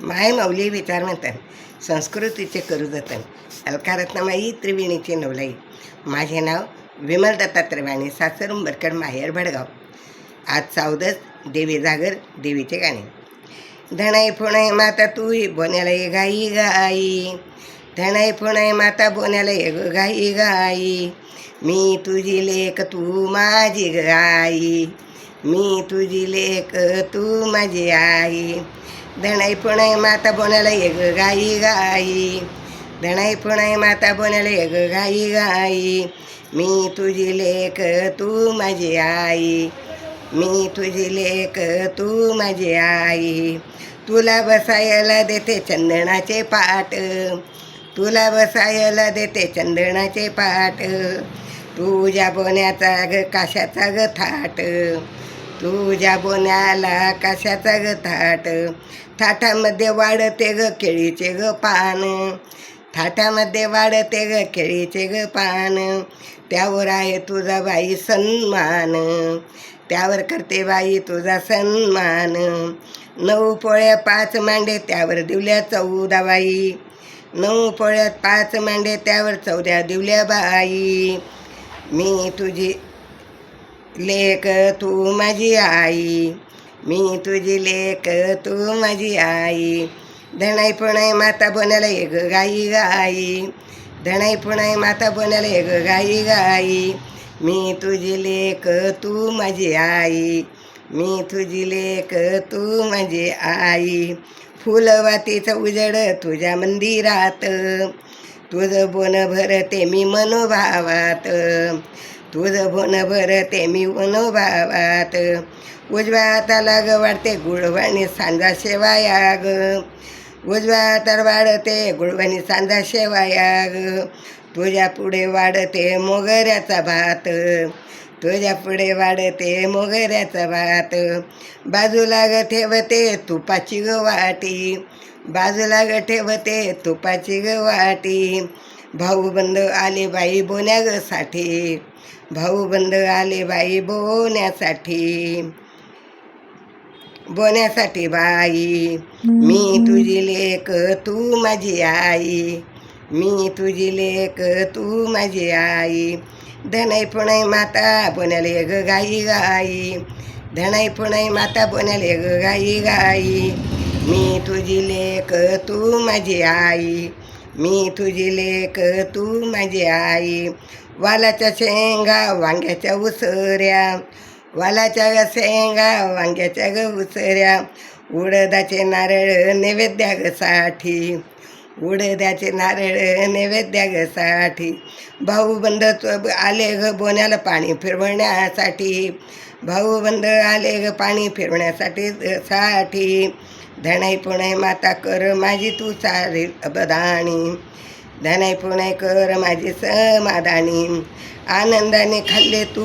माय माऊली विचार म्हणतात संस्कृतीचे करू जतन अलकारत्नमाई त्रिवेणीचे नवलाई. माझे नाव विमल दत्ता त्रिवाणी सासर उंबरकर माहेर भडगाव. आज सावदस देवी जागर देवीचे गाणे. धणाई फुणाई माता तू बोन्याला ये गाई गाई. धणाई फुणाई माता बोन्याला ये ग गाई गाई. मी तुझी लेक तू माझी गाई. मी तुझी लेक तू माझी आई. धणै पुणाई माता बोनाला ये ग गाई गाई. धणै पुणाई माता बोनाला ये ग गाई गाई. मी तुझी लेक तू माझी आई. मी तुझी लेक तू माझी आई. तुला बसायला देते चंदनाचे पाट. तुला बसायला देते चंदनाचे पाट. तुझ्या बोन्याचा ग काशाचा ग थाट. तुझ्या बोन्याला कशाचा ग थाट? थाटामध्ये वाढते ग केळीचे ग पान. थाटामध्ये वाढते ग केळीचे ग पान. त्यावर आहे तुझा बाई सन्मान. त्यावर करते बाई तुझा सन्मान. नऊ पोळ्या पाच मांडे त्यावर दिवल्या चौदा बाई. नऊ पोळ्यात पाच मांडे त्यावर चौदा दिवल्या बाई. मी तुझी लेक तू माझी आई. मी तुझी लेक तू माझी आई. धणाई पुणाई माता बोनाला एक गाई गाई. धणाई पुणाई माता बोनाला एक गाई गाई. मी तुझी लेक तू माझी आई. मी तुझी लेक तू माझी आई. फुलवातीचं उजड तुझ्या मंदिरात. तुझं बोन भरते मी मनोभावात. तुझं बोन भरते मी भावात उजव्या हाताला ग वाढते गुळवाणी सांजा शेवाया ग उजव्या हाताला वाढते गुळवाणी सांजा शेवाया ग तुझ्या पुढे वाढते मोगऱ्याचा भात. तुझ्या पुढे वाढते मोगऱ्याचा भात. बाजूला ग ठेवते तुपाची ग वाटी बाजूला ग ठेवते तुपाची ग वाटी भाऊबंद आले बाई बोन्या साठी भाऊबंद आले बाई बोन्यासाठी. बोन्यासाठी बाई मी तुझी लेक तू माझी आई. मी तुझी लेक तू माझी आई. धनय पुणाई माता बोन्याला ग गाई गाई. धनय पुणाई माता बोन्याला ग गाई गाई. मी तुझी लेक तू माझी आई. मी तुझी लेक तू माझी आई. वालाच्या शेंगा वांग्याच्या उसऱ्या. वालाच्या शेंगा वांग्याच्या ग उसऱ्या. उडदाचे नारळ नैवेद्या ग साठी उडद्याचे नारळ नैवेद्य ग भाऊबंद आले ग बोन्याला पाणी फिरवण्यासाठी. भाऊबंद आले ग पाणी फिरवण्यासाठी साठी. धनाई पुणाई माता कर माझी तू सारी बदाणी धनाई पुणाई कर माझी समाधानी. आनंदाने खाल्ले तू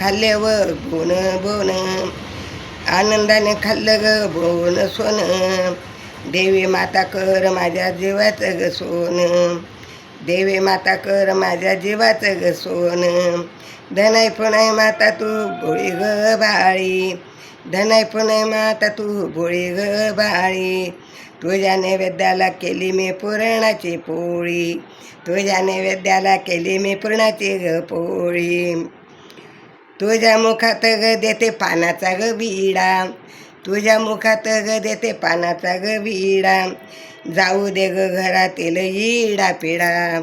खाल्ले व बोन बोन. आनंदाने खाल्लं ग बोन सोनं. देवी माता कर माझ्या जीवाचं ग सोन. देवी माता कर माझ्या जीवाचं ग सोन. धनाई पुणाई माता तू भोळी ग बाळी. धनय पुणाई माता तू भोळी ग बाळी. तुझ्या नैवेद्याला केली मी पुरणाची पोळी. तुझ्या नैवेद्याला केली मी पुरणाची ग पोळी. तुझ्या मुखात ग देते पानाचा ग बिडा तुझ्या मुखात ग देते पानाचा ग विडा. जाऊ दे ग घरातील इडा पिडा.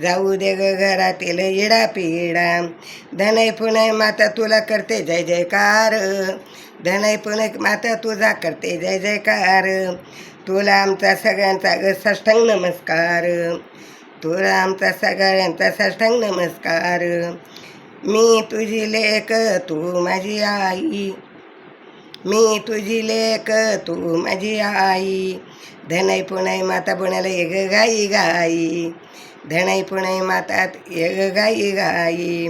जाऊ दे ग घरातील इडा पिडा. धनय पुणे माता तुला करते जय जयकार. धनय पुणे माता तुझा करते जय जयकार. तुला आमचा सगळ्यांचा ग साष्टांग नमस्कार. तुला आमचा सगळ्यांचा साष्टांग नमस्कार. मी तुझी लेक तू माझी आई. मी तुझी लेक तू माझी आई. धनाई पुणाई माता पुण्याला एग गाई गाई. धनाई पुणाई माता एग गाई गाई.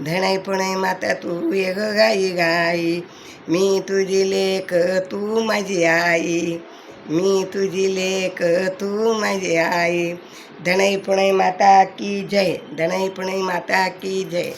धनाई पुणाई माता तू एग गाई गाई. मी तुझी लेक तू माझी आई. मी तुझी लेक तू माझी आई. धनय पुणाई माता की जय. धनाई पुणाई माता की जय.